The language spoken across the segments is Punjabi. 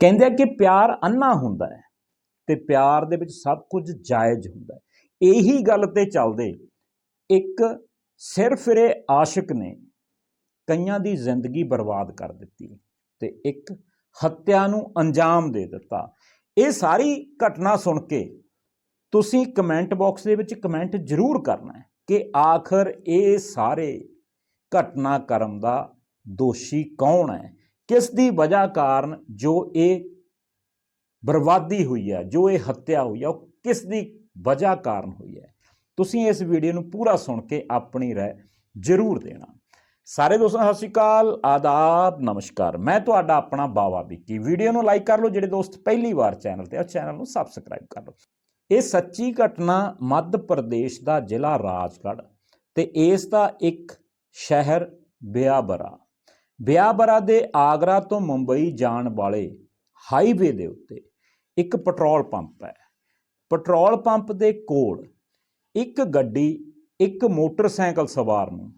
ਕਹਿੰਦੇ ਆ ਕਿ ਪਿਆਰ ਅੰਨਾ ਹੁੰਦਾ ਹੈ ਤੇ ਪਿਆਰ ਦੇ ਵਿੱਚ ਸਭ ਕੁਝ ਜਾਇਜ਼ ਹੁੰਦਾ ਹੈ। ਇਹੀ ਗੱਲ ਤੇ ਚੱਲਦੇ ਇੱਕ ਸਿਰ ਫਿਰੇ ਆਸ਼ਿਕ ਨੇ ਕਈਆਂ ਦੀ ਜ਼ਿੰਦਗੀ ਬਰਬਾਦ ਕਰ ਦਿੱਤੀ ਤੇ ਇੱਕ ਹੱਤਿਆ ਨੂੰ ਅੰਜਾਮ ਦੇ ਦਿੱਤਾ। ਇਹ ਸਾਰੀ ਘਟਨਾ ਸੁਣ ਕੇ ਤੁਸੀਂ ਕਮੈਂਟ ਬਾਕਸ ਦੇ ਵਿੱਚ ਕਮੈਂਟ ਜ਼ਰੂਰ ਕਰਨਾ ਹੈ ਕਿ ਆਖਰ ਇਹ ਸਾਰੇ ਘਟਨਾ ਘਟਨਾਕ੍ਰਮ ਦਾ ਦੋਸ਼ੀ ਕੌਣ ਹੈ? ਕਿਸ ਦੀ ਵਜ੍ਹਾ ਕਾਰਨ ਜੋ ਇਹ ਬਰਬਾਦੀ ਹੋਈ ਹੈ, ਜੋ ਇਹ ਹੱਤਿਆ ਹੋਈ ਹੈ, ਉਹ ਕਿਸ ਦੀ ਵਜ੍ਹਾ ਕਾਰਨ ਹੋਈ ਹੈ? ਤੁਸੀਂ ਇਸ ਵੀਡੀਓ ਨੂੰ ਪੂਰਾ ਸੁਣ ਕੇ ਆਪਣੀ ਰਾਏ ਜ਼ਰੂਰ ਦੇਣਾ। ਸਾਰੇ ਦੋਸਤਾਂ, ਸਤਿ ਸ਼੍ਰੀ ਅਕਾਲ, ਆਦਾਬ, ਨਮਸਕਾਰ। ਮੈਂ ਤੁਹਾਡਾ ਆਪਣਾ ਬਾਵਾ ਵਿੱਕੀ। ਵੀਡੀਓ ਨੂੰ ਲਾਈਕ ਕਰ ਲਓ, ਜਿਹੜੇ ਦੋਸਤ ਪਹਿਲੀ ਵਾਰ ਚੈਨਲ ਤੇ ਆ, ਚੈਨਲ ਨੂੰ ਸਬਸਕ੍ਰਾਈਬ ਕਰ ਲਓ। ਇਹ ਸੱਚੀ ਘਟਨਾ ਮੱਧ ਪ੍ਰਦੇਸ਼ ਦਾ ਜ਼ਿਲ੍ਹਾ ਰਾਜਗੜ੍ਹ ਤੇ ਇਸ ਦਾ ਇੱਕ ਸ਼ਹਿਰ ਬਿਆਬਰਾ। ਬਿਆਬਰਾ ਦੇ ਆਗਰਾ ਤੋਂ ਮੁੰਬਈ ਜਾਣ ਵਾਲੇ ਹਾਈਵੇ ਦੇ ਉੱਤੇ ਇੱਕ ਪੈਟਰੋਲ ਪੰਪ ਹੈ। ਪੈਟਰੋਲ ਪੰਪ ਦੇ ਕੋਲ ਇੱਕ ਗੱਡੀ, ਇੱਕ ਮੋਟਰਸਾਈਕਲ ਸਵਾਰ ਨੂੰ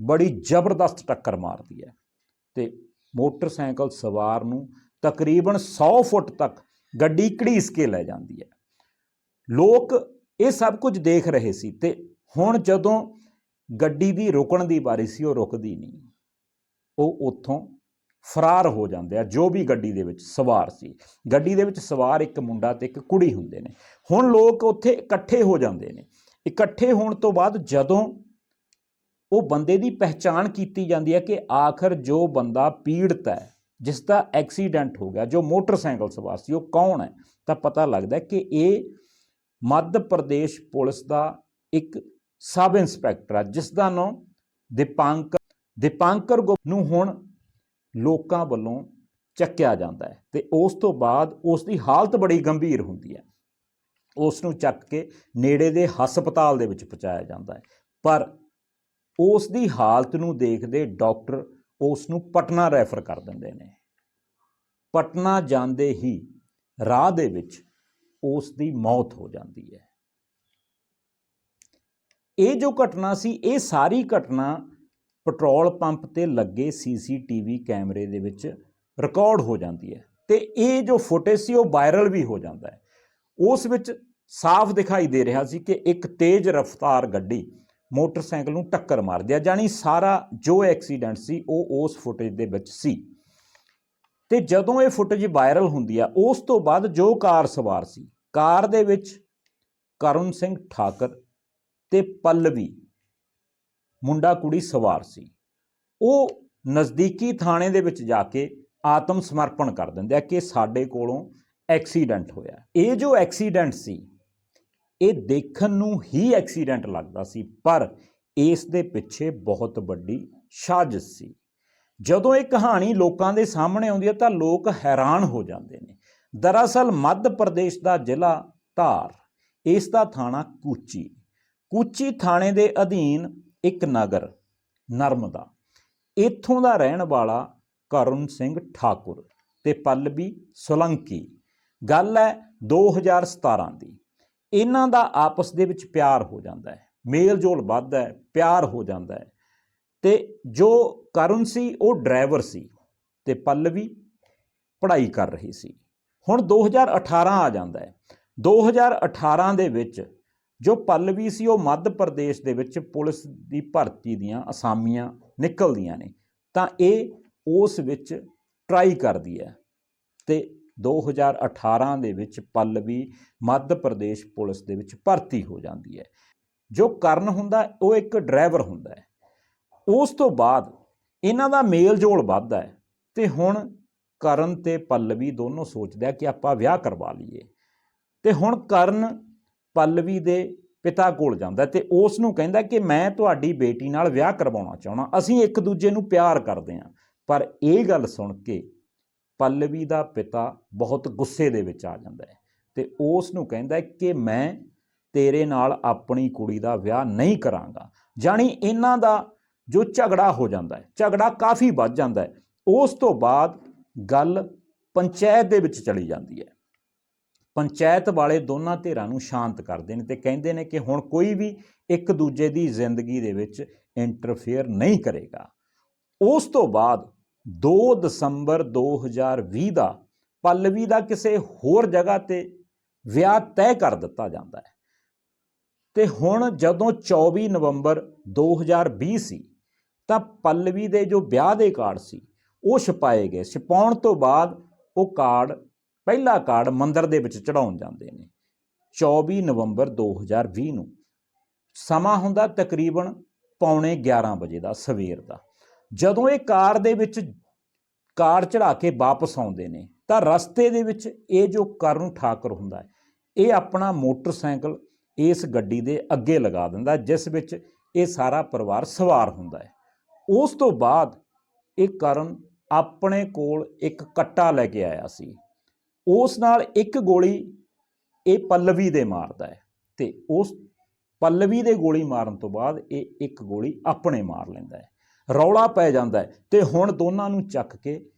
ਬੜੀ ਜ਼ਬਰਦਸਤ ਟੱਕਰ ਮਾਰਦੀ ਹੈ ਤੇ ਮੋਟਰਸਾਈਕਲ ਸਵਾਰ ਨੂੰ ਤਕਰੀਬਨ 100 ਫੁੱਟ ਤੱਕ ਗੱਡੀ ਘੜੀਸ ਕੇ ਲੈ ਜਾਂਦੀ ਹੈ। ਲੋਕ ਇਹ ਸਭ ਕੁਝ ਦੇਖ ਰਹੇ ਸੀ ਤੇ ਹੁਣ ਜਦੋਂ ਗੱਡੀ ਦੀ ਰੁਕਣ ਦੀ ਵਾਰੀ ਸੀ, ਉਹ ਰੁਕਦੀ ਨਹੀਂ। ਉਹ ਉੱਥੋਂ ਫਰਾਰ ਹੋ ਜਾਂਦੇ ਆ, ਜੋ ਵੀ ਗੱਡੀ ਦੇ ਵਿੱਚ ਸਵਾਰ ਸੀ। ਗੱਡੀ ਦੇ ਵਿੱਚ ਸਵਾਰ ਇੱਕ ਮੁੰਡਾ ਤੇ ਇੱਕ ਕੁੜੀ ਹੁੰਦੇ ਨੇ। ਹੁਣ ਲੋਕ ਉੱਥੇ ਇਕੱਠੇ ਹੋ ਜਾਂਦੇ ਨੇ। ਇਕੱਠੇ ਹੋਣ ਤੋਂ ਬਾਅਦ ਜਦੋਂ ਉਹ ਬੰਦੇ ਦੀ ਪਹਿਚਾਣ ਕੀਤੀ ਜਾਂਦੀ ਹੈ ਕਿ ਆਖਰ ਜੋ ਬੰਦਾ ਪੀੜਤ ਹੈ, ਜਿਸ ਦਾ ਐਕਸੀਡੈਂਟ ਹੋ ਗਿਆ, ਜੋ ਮੋਟਰਸਾਈਕਲ ਸਵਾਰ ਸੀ, ਉਹ ਕੌਣ ਹੈ? ਤਾਂ ਪਤਾ ਲੱਗਦਾ ਕਿ ਇਹ ਮੱਧ ਪ੍ਰਦੇਸ਼ ਪੁਲਿਸ ਦਾ ਇੱਕ ਸਬ ਇੰਸਪੈਕਟਰ ਹੈ, ਜਿਸ ਦਾ ਨਾਮ ਦੀਪਾਂਕਰ ਦੀਪਾਂਕਰ ਗੁਪਤ ਨੂੰ ਹੁਣ ਲੋਕਾਂ ਵੱਲੋਂ ਚੱਕਿਆ ਜਾਂਦਾ ਹੈ ਤੇ ਉਸ ਤੋਂ ਬਾਅਦ ਉਸ ਦੀ ਹਾਲਤ ਬੜੀ ਗੰਭੀਰ ਹੁੰਦੀ ਹੈ। ਉਸ ਨੂੰ ਚੱਕ ਕੇ ਨੇੜੇ ਦੇ ਹਸਪਤਾਲ ਦੇ ਵਿੱਚ ਪਹੁੰਚਾਇਆ ਜਾਂਦਾ ਹੈ। ਪਰ ਉਸ ਦੀ ਹਾਲਤ ਨੂੰ ਦੇਖਦੇ ਡਾਕਟਰ ਉਸ ਨੂੰ ਪਟਨਾ ਰੈਫਰ ਕਰ ਦਿੰਦੇ ਨੇ। ਪਟਨਾ ਜਾਂਦੇ ਹੀ ਰਾਹ ਦੇ ਵਿੱਚ ਉਸ ਦੀ ਮੌਤ ਹੋ ਜਾਂਦੀ ਹੈ। ਇਹ ਜੋ ਘਟਨਾ ਸੀ, ਇਹ ਸਾਰੀ ਘਟਨਾ ਪੈਟਰੋਲ ਪੰਪ ਤੇ ਲੱਗੇ ਸੀਸੀਟੀਵੀ ਕੈਮਰੇ ਦੇ ਵਿੱਚ ਰਿਕਾਰਡ ਹੋ ਜਾਂਦੀ ਹੈ ਤੇ ਇਹ ਜੋ ਫੁਟੇਜ ਸੀ ਉਹ ਵਾਇਰਲ ਵੀ ਹੋ ਜਾਂਦਾ ਹੈ। ਉਸ ਵਿੱਚ ਸਾਫ਼ ਦਿਖਾਈ ਦੇ ਰਿਹਾ ਸੀ ਕਿ ਇੱਕ ਤੇਜ਼ ਰਫ਼ਤਾਰ ਗੱਡੀ ਮੋਟਰਸਾਈਕਲ ਨੂੰ ਟੱਕਰ ਮਾਰਦੀ ਹੈ ਜਾਨੀ ਸਾਰਾ ਜੋ ਐਕਸੀਡੈਂਟ ਸੀ ਉਹ ਉਸ ਫੁਟੇਜ ਦੇ ਵਿੱਚ ਸੀ। ਤੇ ਜਦੋਂ ਇਹ ਫੁਟੇਜ ਵਾਇਰਲ ਹੁੰਦੀ ਆ, ਉਸ ਤੋਂ ਬਾਅਦ ਜੋ ਕਾਰ ਸਵਾਰ ਸੀ, ਕਾਰ ਦੇ ਵਿੱਚ ਕਰੁਣ ਸਿੰਘ ਠਾਕਰ ਤੇ ਪੱਲਵੀ ਮੁੰਡਾ ਕੁੜੀ ਸਵਾਰ ਸੀ। ਉਹ ਨਜ਼ਦੀਕੀ ਥਾਣੇ ਦੇ ਵਿੱਚ ਜਾ ਕੇ ਆਤਮ ਸਮਰਪਣ ਕਰ ਦਿੰਦੇ ਆ ਕਿ ਸਾਡੇ ਕੋਲੋਂ ਐਕਸੀਡੈਂਟ ਹੋਇਆ। ਇਹ ਜੋ ਐਕਸੀਡੈਂਟ ਸੀ, ਇਹ ਦੇਖਣ ਨੂੰ ਹੀ ਐਕਸੀਡੈਂਟ ਲੱਗਦਾ ਸੀ, ਪਰ ਇਸ ਦੇ ਪਿੱਛੇ ਬਹੁਤ ਵੱਡੀ ਸਾਜ਼ਿਸ਼ ਸੀ। ਜਦੋਂ ਇਹ ਕਹਾਣੀ ਲੋਕਾਂ ਦੇ ਸਾਹਮਣੇ ਆਉਂਦੀ ਹੈ ਤਾਂ ਲੋਕ ਹੈਰਾਨ ਹੋ ਜਾਂਦੇ ਨੇ। ਦਰਅਸਲ ਮੱਧ ਪ੍ਰਦੇਸ਼ ਦਾ ਜ਼ਿਲ੍ਹਾ ਧਾਰ, ਇਸ ਦਾ ਥਾਣਾ ਕੂਚੀ। ਕੂਚੀ ਥਾਣੇ ਦੇ ਅਧੀਨ ਇੱਕ ਨਗਰ, ਨਰਮਦਾ। ਇੱਥੋਂ ਦਾ ਰਹਿਣ ਵਾਲਾ ਕਰੁਣ ਸਿੰਘ ਠਾਕੁਰ ਤੇ ਪੱਲਵੀ ਸੋਲੰਕੀ। ਗੱਲ ਹੈ 2017 ਦੀ। ਇਹਨਾਂ ਦਾ ਆਪਸ ਦੇ ਵਿੱਚ ਪਿਆਰ ਹੋ ਜਾਂਦਾ ਹੈ ਮੇਲ ਜੋਲ ਵੱਧਦਾ ਹੈ, ਪਿਆਰ ਹੋ ਜਾਂਦਾ ਹੈ। ਤੇ ਜੋ ਕਰੁਣ ਸੀ, ਉਹ ਡਰਾਈਵਰ ਸੀ ਤੇ ਪੱਲਵੀ ਪੜ੍ਹਾਈ ਕਰ ਰਹੀ ਸੀ। ਹੁਣ 2018 ਆ ਜਾਂਦਾ ਹੈ। 2018 ਦੇ ਵਿੱਚ ਜੋ ਪੱਲਵੀ ਸੀ ਉਹ ਮੱਧ ਪ੍ਰਦੇਸ਼ ਦੇ ਵਿੱਚ ਪੁਲਿਸ ਦੀ ਭਰਤੀ ਦੀਆਂ ਅਸਾਮੀਆਂ ਨਿਕਲਦੀਆਂ ਨੇ, ਤਾਂ ਇਹ ਉਸ ਵਿੱਚ ਟਰਾਈ ਕਰਦੀ ਹੈ। ਤੇ 2018 ਦੇ ਵਿੱਚ ਪੱਲਵੀ ਮੱਧ ਪ੍ਰਦੇਸ਼ ਪੁਲਿਸ ਦੇ ਵਿੱਚ ਭਰਤੀ ਹੋ ਜਾਂਦੀ ਹੈ। ਜੋ ਕਰਨ ਹੁੰਦਾ, ਉਹ ਇੱਕ ਡਰਾਈਵਰ ਹੁੰਦਾ ਹੈ। ਉਸ ਤੋਂ ਬਾਅਦ ਇਹਨਾਂ ਦਾ ਮੇਲ ਜੋਲ ਵੱਧਦਾ ਹੈ ਤੇ ਹੁਣ ਕਰਨ ਤੇ ਪੱਲਵੀ ਦੋਨੋਂ ਸੋਚਦੇ ਆ ਕਿ ਆਪਾਂ ਵਿਆਹ ਕਰਵਾ ਲਈਏ। ਤੇ ਹੁਣ ਕਰਨ ਪੱਲਵੀ ਦੇ ਪਿਤਾ ਕੋਲ ਜਾਂਦਾ ਤੇ ਉਸ ਨੂੰ ਕਹਿੰਦਾ ਕਿ ਮੈਂ ਤੁਹਾਡੀ ਬੇਟੀ ਨਾਲ ਵਿਆਹ ਕਰਵਾਉਣਾ ਚਾਹਣਾ ਅਸੀਂ ਇੱਕ ਦੂਜੇ ਨੂੰ ਪਿਆਰ ਕਰਦੇ ਹਾਂ। ਪਰ ਇਹ ਗੱਲ ਸੁਣ ਕੇ ਪੱਲਵੀ ਦਾ ਪਿਤਾ ਬਹੁਤ ਗੁੱਸੇ ਦੇ ਵਿੱਚ ਆ ਜਾਂਦਾ ਹੈ ਤੇ ਉਸ ਨੂੰ ਕਹਿੰਦਾ ਕਿ ਮੈਂ ਤੇਰੇ ਨਾਲ ਆਪਣੀ ਕੁੜੀ ਦਾ ਵਿਆਹ ਨਹੀਂ ਕਰਾਂਗਾ। ਜਾਣੀ ਇਹਨਾਂ ਦਾ ਜੋ ਝਗੜਾ ਹੋ ਜਾਂਦਾ ਹੈ, ਝਗੜਾ ਕਾਫੀ ਵੱਧ ਜਾਂਦਾ ਹੈ। ਉਸ ਤੋਂ ਬਾਅਦ ਗੱਲ ਪੰਚਾਇਤ ਦੇ ਵਿੱਚ ਚਲੀ ਜਾਂਦੀ ਹੈ। ਪੰਚਾਇਤ ਵਾਲੇ ਦੋਨਾਂ ਧਿਰਾਂ ਨੂੰ ਸ਼ਾਂਤ ਕਰਦੇ ਨੇ ਤੇ ਕਹਿੰਦੇ ਨੇ ਕਿ ਹੁਣ ਕੋਈ ਵੀ ਇੱਕ ਦੂਜੇ ਦੀ ਜ਼ਿੰਦਗੀ ਦੇ ਵਿੱਚ ਇੰਟਰਫੇਅਰ ਨਹੀਂ ਕਰੇਗਾ। ਉਸ ਤੋਂ ਬਾਅਦ 2 ਦਸੰਬਰ 2020 ਦਾ ਪੱਲਵੀ ਦਾ ਕਿਸੇ ਹੋਰ ਜਗ੍ਹਾ ਤੇ ਵਿਆਹ ਤੈਅ ਕਰ ਦਿੱਤਾ ਜਾਂਦਾ ਹੈ। ਤੇ ਹੁਣ ਜਦੋਂ 24 ਨਵੰਬਰ 2020 ਸੀ, ਤਾਂ ਪੱਲਵੀ ਦੇ ਜੋ ਵਿਆਹ ਦੇ ਕਾਰਡ ਸੀ, ਉਹ ਛਪਾਏ ਗਏ। ਛਪਾਉਣ ਤੋਂ ਬਾਅਦ ਉਹ ਕਾਰਡ ਪਹਿਲਾ ਕਾਰਡ ਮੰਦਰ ਦੇ ਵਿੱਚ ਚੜਾਉਣ ਜਾਂਦੇ ਨੇ। 24 ਨਵੰਬਰ 2020 ਨੂੰ। ਸਮਾਂ ਹੁੰਦਾ ਤਕਰੀਬਨ ਪੌਣੇ 11 ਵਜੇ ਦਾ, ਸਵੇਰ ਦਾ। ਜਦੋਂ ਇਹ ਕਾਰ ਦੇ ਵਿੱਚ ਕਾਰ ਚੜਾ ਕੇ ਵਾਪਸ ਆਉਂਦੇ ਨੇ, ਤਾਂ ਰਸਤੇ ਦੇ ਵਿੱਚ ਇਹ ਜੋ ਕਰਨ ਠਾਕਰ ਹੁੰਦਾ ਹੈ, ਇਹ ਆਪਣਾ ਮੋਟਰਸਾਈਕਲ ਇਸ ਗੱਡੀ ਦੇ ਅੱਗੇ ਲਗਾ ਦਿੰਦਾ ਜਿਸ ਵਿੱਚ ਇਹ ਸਾਰਾ ਪਰਿਵਾਰ ਸਵਾਰ ਹੁੰਦਾ ਹੈ। ਉਸ ਤੋਂ ਬਾਅਦ ਇਹ ਕਰਨ ਆਪਣੇ ਕੋਲ ਇੱਕ ਕੱਟਾ ਲੈ ਕੇ ਆਇਆ ਸੀ। ਉਸ ਨਾਲ ਇੱਕ ਗੋਲੀ ਇਹ ਪੱਲਵੀ ਦੇ ਮਾਰਦਾ ਹੈ ਤੇ ਉਸ ਪੱਲਵੀ ਦੇ ਗੋਲੀ ਮਾਰਨ ਤੋਂ ਬਾਅਦ ਇਹ ਇੱਕ ਗੋਲੀ ਆਪਣੇ ਮਾਰ ਲੈਂਦਾ ਹੈ। ਰੌਲਾ ਪੈ ਜਾਂਦਾ ਹੈ ਤੇ ਹੁਣ ਦੋਨਾਂ ਨੂੰ ਚੱਕ ਕੇ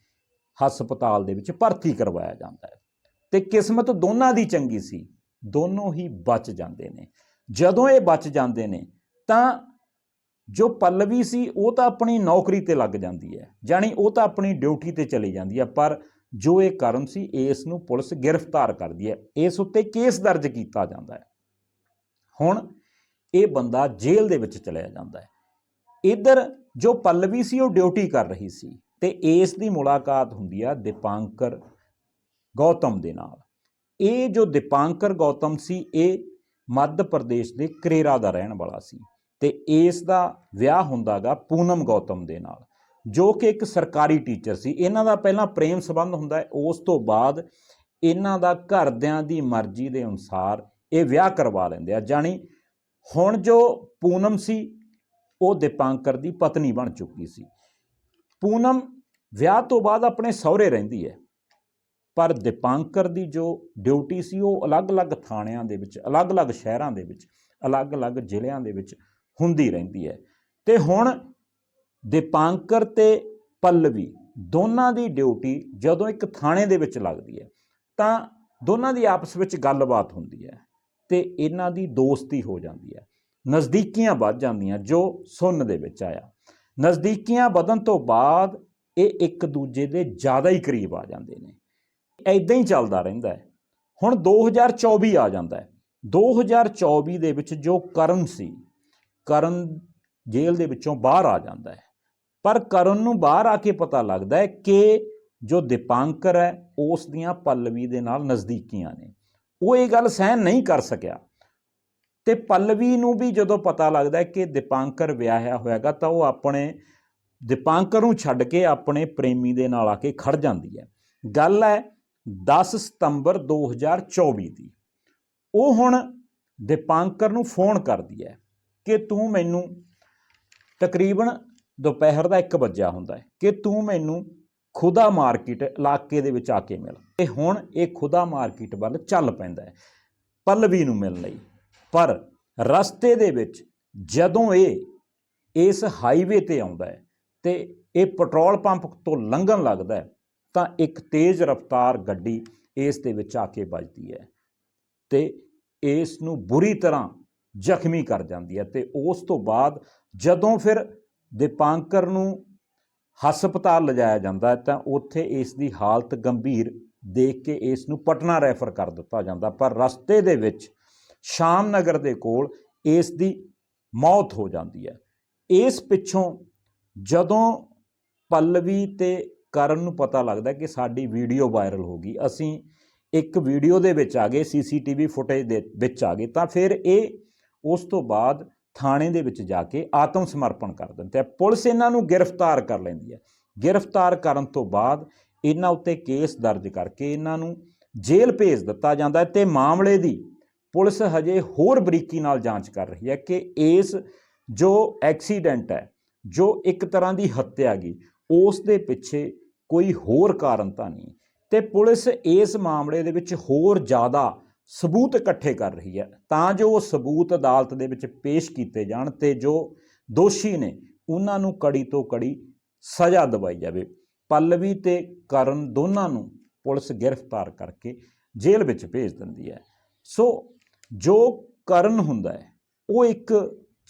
ਹਸਪਤਾਲ ਦੇ ਵਿੱਚ ਭਰਤੀ ਕਰਵਾਇਆ ਜਾਂਦਾ ਹੈ। ਤੇ ਕਿਸਮਤ ਦੋਨਾਂ ਦੀ ਚੰਗੀ ਸੀ, ਦੋਨੋਂ ਹੀ ਬਚ ਜਾਂਦੇ ਨੇ। ਜਦੋਂ ਇਹ ਬਚ ਜਾਂਦੇ ਨੇ, ਤਾਂ ਜੋ ਪੱਲਵੀ ਸੀ, ਉਹ ਤਾਂ ਆਪਣੀ ਨੌਕਰੀ ਤੇ ਲੱਗ ਜਾਂਦੀ ਹੈ ਜਾਣੀ ਉਹ ਤਾਂ ਆਪਣੀ ਡਿਊਟੀ ਤੇ ਚਲੀ ਜਾਂਦੀ ਹੈ, ਪਰ ਜੋ ਇਹ ਕਾਰਨ ਸੀ ਇਸ ਨੂੰ ਪੁਲਿਸ ਗ੍ਰਿਫਤਾਰ ਕਰਦੀ ਹੈ। ਇਸ ਉੱਤੇ ਕੇਸ ਦਰਜ ਕੀਤਾ ਜਾਂਦਾ ਹੈ। ਹੁਣ ਇਹ ਬੰਦਾ ਜੇਲ੍ਹ ਦੇ ਵਿੱਚ ਚਲਿਆ ਜਾਂਦਾ ਹੈ। ਇਧਰ ਜੋ ਪੱਲਵੀ ਸੀ, ਉਹ ਡਿਊਟੀ ਕਰ ਰਹੀ ਸੀ ਤੇ ਇਸ ਦੀ ਮੁਲਾਕਾਤ ਹੁੰਦੀ ਆ ਦੀਪਾਂਕਰ ਗੌਤਮ ਦੇ ਨਾਲ। ਇਹ ਜੋ ਦੀਪਾਂਕਰ ਗੌਤਮ ਸੀ, ਇਹ ਮੱਧ ਪ੍ਰਦੇਸ਼ ਦੇ ਕਰੇਰਾ ਦਾ ਰਹਿਣ ਵਾਲਾ ਸੀ ਤੇ ਇਸ ਦਾ ਵਿਆਹ ਹੁੰਦਾਗਾ ਪੂਨਮ ਗੌਤਮ ਦੇ ਨਾਲ। ਜੋ ਕਿ ਇੱਕ ਸਰਕਾਰੀ ਟੀਚਰ ਸੀ। ਇਹਨਾਂ ਦਾ ਪਹਿਲਾਂ ਪ੍ਰੇਮ ਸੰਬੰਧ ਹੁੰਦਾ ਹੈ। ਉਸ ਤੋਂ ਬਾਅਦ ਇਹਨਾਂ ਦਾ ਘਰਦਿਆਂ ਦੀ ਮਰਜ਼ੀ ਦੇ ਅਨੁਸਾਰ ਇਹ ਵਿਆਹ ਕਰਵਾ ਲੈਂਦੇ ਆ। ਜਾਣੀ ਹੁਣ ਜੋ ਪੂਨਮ ਸੀ, ਉਹ ਦੀਪਾਂਕਰ ਦੀ ਪਤਨੀ ਬਣ ਚੁੱਕੀ ਸੀ। ਪੂਨਮ ਵਿਆਹ ਤੋਂ ਬਾਅਦ ਆਪਣੇ ਸਹੁਰੇ ਰਹਿੰਦੀ ਹੈ। ਪਰ ਦੀਪਾਂਕਰ ਦੀ ਜੋ ਡਿਊਟੀ ਸੀ, ਉਹ ਅਲੱਗ-ਅਲੱਗ ਥਾਣਿਆਂ ਦੇ ਵਿੱਚ, ਅਲੱਗ-ਅਲੱਗ ਸ਼ਹਿਰਾਂ ਦੇ ਵਿੱਚ, ਅਲੱਗ-ਅਲੱਗ ਜ਼ਿਲ੍ਹਿਆਂ ਦੇ ਵਿੱਚ ਹੁੰਦੀ ਰਹਿੰਦੀ ਹੈ। ਤੇ ਹੁਣ ਦੀਪਾਂਕਰ ਤੇ ਪੱਲਵੀ ਦੋਨਾਂ ਦੀ ਡਿਊਟੀ ਜਦੋਂ ਇੱਕ ਥਾਣੇ ਦੇ ਵਿੱਚ ਲੱਗਦੀ ਹੈ, ਤਾਂ ਦੋਨਾਂ ਦੀ ਆਪਸ ਵਿੱਚ ਗੱਲਬਾਤ ਹੁੰਦੀ ਹੈ ਤੇ ਇਹਨਾਂ ਦੀ ਦੋਸਤੀ ਹੋ ਜਾਂਦੀ ਹੈ। ਨਜ਼ਦੀਕੀਆਂ ਵੱਧ ਜਾਂਦੀਆਂ ਜੋ ਸੁਣਨ ਦੇ ਵਿੱਚ ਆਇਆ। ਨਜ਼ਦੀਕੀਆਂ ਵਧਣ ਤੋਂ ਬਾਅਦ ਇਹ ਇੱਕ ਦੂਜੇ ਦੇ ਜ਼ਿਆਦਾ ਹੀ ਕਰੀਬ ਆ ਜਾਂਦੇ ਨੇ। ਐਦਾਂ ਹੀ ਚੱਲਦਾ ਰਹਿੰਦਾ ਹੈ। ਹੁਣ 2024 ਆ ਜਾਂਦਾ ਹੈ। 2024 ਦੇ ਵਿੱਚ ਜੋ ਕਰਨ ਸੀ, ਕਰਨ ਜੇਲ੍ਹ ਦੇ ਵਿੱਚੋਂ ਬਾਹਰ ਆ ਜਾਂਦਾ ਹੈ। ਪਰ ਕਰਨ ਨੂੰ ਬਾਹਰ ਆ ਕੇ ਪਤਾ ਲੱਗਦਾ ਹੈ ਕਿ ਜੋ ਦੀਪਾਂਕਰ ਹੈ, ਉਸ ਦੀਆਂ ਪੱਲਵੀ ਦੇ ਨਾਲ ਨਜ਼ਦੀਕੀਆਂ ਨੇ। ਉਹ ਇਹ ਗੱਲ ਸਹਿਣ ਨਹੀਂ ਕਰ ਸਕਿਆ। ਤੇ ਪੱਲਵੀ ਨੂੰ ਵੀ ਜਦੋਂ ਪਤਾ ਲੱਗਦਾ ਕਿ ਦੀਪਾਂਕਰ ਵਿਆਹਿਆ ਹੋਇਆਗਾ, ਤਾਂ ਉਹ ਆਪਣੇ ਦੀਪਾਂਕਰ ਨੂੰ ਛੱਡ ਕੇ ਆਪਣੇ ਪ੍ਰੇਮੀ ਦੇ ਨਾਲ ਆ ਕੇ ਖੜ ਜਾਂਦੀ ਹੈ। ਗੱਲ ਹੈ 10 ਸਤੰਬਰ 2024 ਦੀ। ਉਹ ਹੁਣ ਦੀਪਾਂਕਰ ਨੂੰ ਫੋਨ ਕਰਦੀ ਹੈ ਕਿ ਤੂੰ ਮੈਨੂੰ ਤਕਰੀਬਨ ਦੁਪਹਿਰ ਦਾ 1 ਵਜਿਆ ਹੁੰਦਾ ਹੈ ਕਿ ਤੂੰ ਮੈਨੂੰ ਖੁਦਾ ਮਾਰਕੀਟ ਇਲਾਕੇ ਦੇ ਵਿੱਚ ਆ ਕੇ ਮਿਲ। ਤੇ ਹੁਣ ਇਹ ਖੁਦਾ ਮਾਰਕੀਟ ਵੱਲ ਚੱਲ ਪੈਂਦਾ ਹੈ, ਪੱਲਵੀ ਨੂੰ ਮਿਲਣ ਲਈ। ਪਰ ਰਸਤੇ ਦੇ ਵਿੱਚ ਜਦੋਂ ਇਹ ਇਸ ਹਾਈਵੇ ਤੇ ਆਉਂਦਾ ਹੈ ਤੇ ਇਹ ਪੈਟਰੋਲ ਪੰਪ ਤੋਂ ਲੰਘਣ ਲੱਗਦਾ ਹੈ, ਤਾਂ ਇੱਕ ਤੇਜ਼ ਰਫ਼ਤਾਰ ਗੱਡੀ ਇਸ ਦੇ ਵਿੱਚ ਆ ਕੇ ਵੱਜਦੀ ਹੈ ਤੇ ਇਸ ਨੂੰ ਬੁਰੀ ਤਰ੍ਹਾਂ ਜ਼ਖਮੀ ਕਰ ਜਾਂਦੀ ਹੈ ਤੇ ਉਸ ਤੋਂ ਬਾਅਦ ਜਦੋਂ ਫਿਰ ਦੀਪਾਂਕਰ ਨੂੰ ਹਸਪਤਾਲ ਲਿਜਾਇਆ ਜਾਂਦਾ ਹੈ, ਤਾਂ ਉੱਥੇ ਇਸ ਦੀ ਹਾਲਤ ਗੰਭੀਰ ਦੇਖ ਕੇ ਇਸ ਨੂੰ ਪਟਨਾ ਰੈਫਰ ਕਰ ਦਿੱਤਾ ਜਾਂਦਾ। ਪਰ ਰਸਤੇ ਦੇ ਵਿੱਚ ਸ਼ਾਮ ਨਗਰ ਦੇ ਕੋਲ ਇਸ ਦੀ ਮੌਤ ਹੋ ਜਾਂਦੀ ਹੈ। ਇਸ ਪਿੱਛੋਂ ਜਦੋਂ ਪੱਲਵੀ ਤੇ ਕਰਨ ਨੂੰ ਪਤਾ ਲੱਗਦਾ ਕਿ ਸਾਡੀ ਵੀਡੀਓ ਵਾਇਰਲ ਹੋ ਗਈ, ਅਸੀਂ ਇੱਕ ਵੀਡੀਓ ਦੇ ਵਿੱਚ ਆ ਗਏ, ਸੀਸੀਟੀਵੀ ਫੁਟੇਜ ਦੇ ਵਿੱਚ ਆ ਗਏ, ਤਾਂ ਫਿਰ ਇਹ ਉਸ ਤੋਂ ਬਾਅਦ ਥਾਣੇ ਦੇ ਵਿੱਚ ਜਾ ਕੇ ਆਤਮ ਸਮਰਪਣ ਕਰ ਦਿੰਦੇ ਆ। ਪੁਲਿਸ ਇਹਨਾਂ ਨੂੰ ਗ੍ਰਿਫਤਾਰ ਕਰ ਲੈਂਦੀ ਹੈ। ਗ੍ਰਿਫਤਾਰ ਕਰਨ ਤੋਂ ਬਾਅਦ ਇਹਨਾਂ ਉੱਤੇ ਕੇਸ ਦਰਜ ਕਰਕੇ ਇਹਨਾਂ ਨੂੰ ਜੇਲ੍ਹ ਭੇਜ ਦਿੱਤਾ ਜਾਂਦਾ ਹੈ ਤੇ ਮਾਮਲੇ ਦੀ ਪੁਲਿਸ ਹਜੇ ਹੋਰ ਬਰੀਕੀ ਨਾਲ ਜਾਂਚ ਕਰ ਰਹੀ ਹੈ ਕਿ ਇਸ ਜੋ ਐਕਸੀਡੈਂਟ ਹੈ, ਜੋ ਇੱਕ ਤਰ੍ਹਾਂ ਦੀ ਹੱਤਿਆ ਗਈ, ਉਸ ਦੇ ਪਿੱਛੇ ਕੋਈ ਹੋਰ ਕਾਰਨ ਤਾਂ ਨਹੀਂ। ਤੇ ਪੁਲਿਸ ਇਸ ਮਾਮਲੇ ਦੇ ਵਿੱਚ ਹੋਰ ਜ਼ਿਆਦਾ ਸਬੂਤ ਇਕੱਠੇ ਕਰ ਰਹੀ ਹੈ, ਤਾਂ ਜੋ ਉਹ ਸਬੂਤ ਅਦਾਲਤ ਦੇ ਵਿੱਚ ਪੇਸ਼ ਕੀਤੇ ਜਾਣ ਤੇ ਜੋ ਦੋਸ਼ੀ ਨੇ ਉਹਨਾਂ ਨੂੰ ਕੜੀ ਤੋਂ ਕੜੀ ਸਜ਼ਾ ਦਿਵਾਈ ਜਾਵੇ। ਪੱਲਵੀ ਤੇ ਕਰਨ ਦੋਨਾਂ ਨੂੰ ਪੁਲਿਸ ਗ੍ਰਿਫਤਾਰ ਕਰਕੇ ਜੇਲ੍ਹ ਵਿੱਚ ਭੇਜ ਦਿੰਦੀ ਹੈ। ਸੋ ਜੋ ਕਰਨ ਹੁੰਦਾ ਹੈ, ਉਹ ਇੱਕ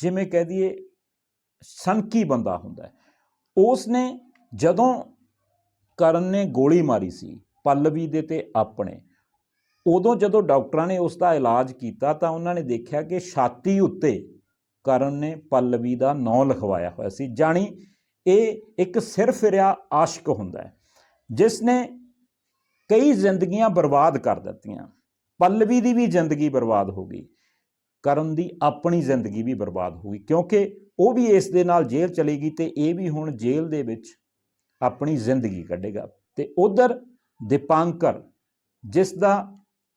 ਜਿਵੇਂ ਕਹਿ ਦਈਏ ਸਨਕੀ ਬੰਦਾ ਹੁੰਦਾ ਹੈ। ਉਸ ਨੇ ਜਦੋਂ ਕਰਨ ਨੇ ਗੋਲੀ ਮਾਰੀ ਸੀ, ਪੱਲਵੀ ਦੇ ਤੇ ਆਪਣੇ ਉਦੋਂ ਜਦੋਂ ਡਾਕਟਰਾਂ ਨੇ ਉਸ ਦਾ ਇਲਾਜ ਕੀਤਾ ਤਾਂ ਉਹਨਾਂ ਨੇ ਦੇਖਿਆ ਕਿ ਛਾਤੀ ਉੱਤੇ ਕਰਨ ਨੇ ਪੱਲਵੀ ਦਾ ਨਾਂ ਲਿਖਵਾਇਆ ਹੋਇਆ ਸੀ, ਜਾਣੀ ਇਹ ਇੱਕ ਸਿਰ ਫਿਰਿਆ ਆਸ਼ਿਕ ਹੁੰਦਾ ਹੈ, ਜਿਸ ਨੇ ਕਈ ਜ਼ਿੰਦਗੀਆਂ ਬਰਬਾਦ ਕਰ ਦਿੱਤੀਆਂ। ਪੱਲਵੀ ਦੀ ਵੀ ਜ਼ਿੰਦਗੀ ਬਰਬਾਦ ਹੋ ਗਈ, ਕਰਨ ਦੀ ਆਪਣੀ ਜ਼ਿੰਦਗੀ ਵੀ ਬਰਬਾਦ ਹੋ ਗਈ, ਕਿਉਂਕਿ ਉਹ ਵੀ ਇਸ ਦੇ ਨਾਲ ਜੇਲ੍ਹ ਚਲੀ ਗਈ ਤੇ ਇਹ ਵੀ ਹੁਣ ਜੇਲ੍ਹ ਦੇ ਵਿੱਚ ਆਪਣੀ ਜ਼ਿੰਦਗੀ ਕੱਢੇਗਾ। ਤੇ ਉਧਰ ਦੀਪਾਂਕਰ, ਜਿਸ ਦਾ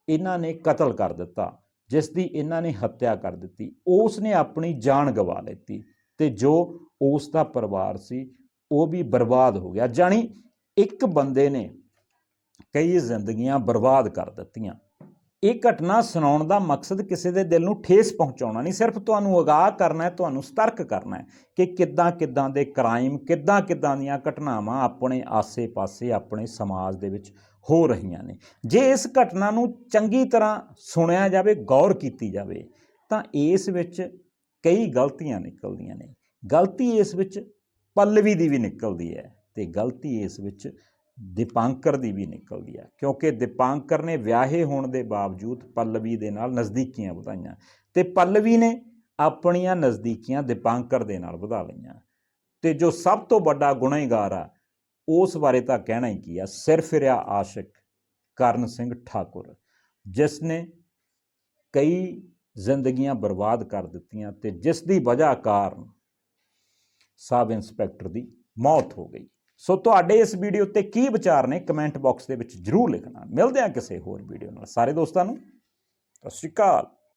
ਇਹਨਾਂ ਨੇ ਕਤਲ ਕਰ ਦਿੱਤਾ, ਜਿਸ ਦੀ ਇਹਨਾਂ ਨੇ ਹੱਤਿਆ ਕਰ ਦਿੱਤੀ। ਉਸ ਨੇ ਆਪਣੀ ਜਾਨ ਗਵਾ ਲਈ ਤੇ ਜੋ ਉਸ ਦਾ ਪਰਿਵਾਰ ਸੀ, ਉਹ ਵੀ ਬਰਬਾਦ ਹੋ ਗਿਆ। ਜਾਣੀ ਇੱਕ ਬੰਦੇ ਨੇ ਕਈ ਜ਼ਿੰਦਗੀਆਂ ਬਰਬਾਦ ਕਰ ਦਿੱਤੀਆਂ। ਇਹ ਘਟਨਾ ਸੁਣਾਉਣ ਦਾ ਮਕਸਦ ਕਿਸੇ ਦੇ ਦਿਲ ਨੂੰ ਠੇਸ ਪਹੁੰਚਾਉਣਾ ਨਹੀਂ, ਸਿਰਫ ਤੁਹਾਨੂੰ ਅਗਾਹ ਕਰਨਾ ਹੈ, ਤੁਹਾਨੂੰ ਸਤਰਕ ਕਰਨਾ ਹੈ ਕਿ ਕਿੱਦਾਂ ਕਿੱਦਾਂ ਦੇ ਕ੍ਰਾਈਮ, ਕਿੱਦਾਂ ਕਿੱਦਾਂ ਦੀਆਂ ਘਟਨਾਵਾਂ ਆਪਣੇ ਆਸੇ-ਪਾਸੇ, ਆਪਣੇ ਸਮਾਜ ਦੇ ਵਿੱਚ ਹੋ ਰਹੀਆਂ ਨੇ। ਜੇ ਇਸ ਘਟਨਾ ਨੂੰ ਚੰਗੀ ਤਰ੍ਹਾਂ ਸੁਣਿਆ ਜਾਵੇ, ਗੌਰ ਕੀਤੀ ਜਾਵੇ, ਤਾਂ ਇਸ ਵਿੱਚ ਕਈ ਗਲਤੀਆਂ ਨਿਕਲਦੀਆਂ ਨੇ। ਗਲਤੀ ਇਸ ਵਿੱਚ ਪੱਲਵੀ ਦੀ ਵੀ ਨਿਕਲਦੀ ਹੈ ਤੇ ਗਲਤੀ ਇਸ ਵਿੱਚ ਦੀਪਾਂਕਰ ਦੀ ਵੀ ਨਿਕਲਦੀ ਹੈ, ਕਿਉਂਕਿ ਦੀਪਾਂਕਰ ਨੇ ਵਿਆਹੇ ਹੋਣ ਦੇ ਬਾਵਜੂਦ ਪੱਲਵੀ ਦੇ ਨਾਲ ਨਜ਼ਦੀਕੀਆਂ ਵਧਾਈਆਂ ਤੇ ਪੱਲਵੀ ਨੇ ਆਪਣੀਆਂ ਨਜ਼ਦੀਕੀਆਂ ਦੀਪਾਂਕਰ ਦੇ ਨਾਲ ਵਧਾ ਲਈਆਂ। ਤੇ ਜੋ ਸਭ ਤੋਂ ਵੱਡਾ ਗੁਨਾਹਗਾਰ ਆ ਉਸ ਬਾਰੇ ਤਾਂ ਕਹਿਣਾ ਹੀ ਕੀ ਆ? ਸਿਰ ਫਿਰਿਆ ਆਸ਼ਿਕ ਕਰਨ ਸਿੰਘ ਠਾਕੁਰ, ਜਿਸ ਨੇ ਕਈ ਜ਼ਿੰਦਗੀਆਂ ਬਰਬਾਦ ਕਰ ਦਿੱਤੀਆਂ ਤੇ ਜਿਸ ਦੀ ਵਜ੍ਹਾ ਕਾਰਨ ਸਬ ਇੰਸਪੈਕਟਰ ਦੀ ਮੌਤ ਹੋ ਗਈ। ਸੋ ਤੁਹਾਡੇ ਇਸ ਵੀਡੀਓ 'ਤੇ ਕੀ ਵਿਚਾਰ ਨੇ? ਕਮੈਂਟ ਬਾਕਸ ਦੇ ਵਿੱਚ ਜਰੂਰ ਲਿਖਣਾ। ਮਿਲਦੇ ਹਾਂ ਕਿਸੇ ਹੋਰ ਵੀਡੀਓ ਨਾਲ। ਸਾਰੇ ਦੋਸਤਾਂ ਨੂੰ, ਸਤਿ ਸ਼੍ਰੀ ਅਕਾਲ।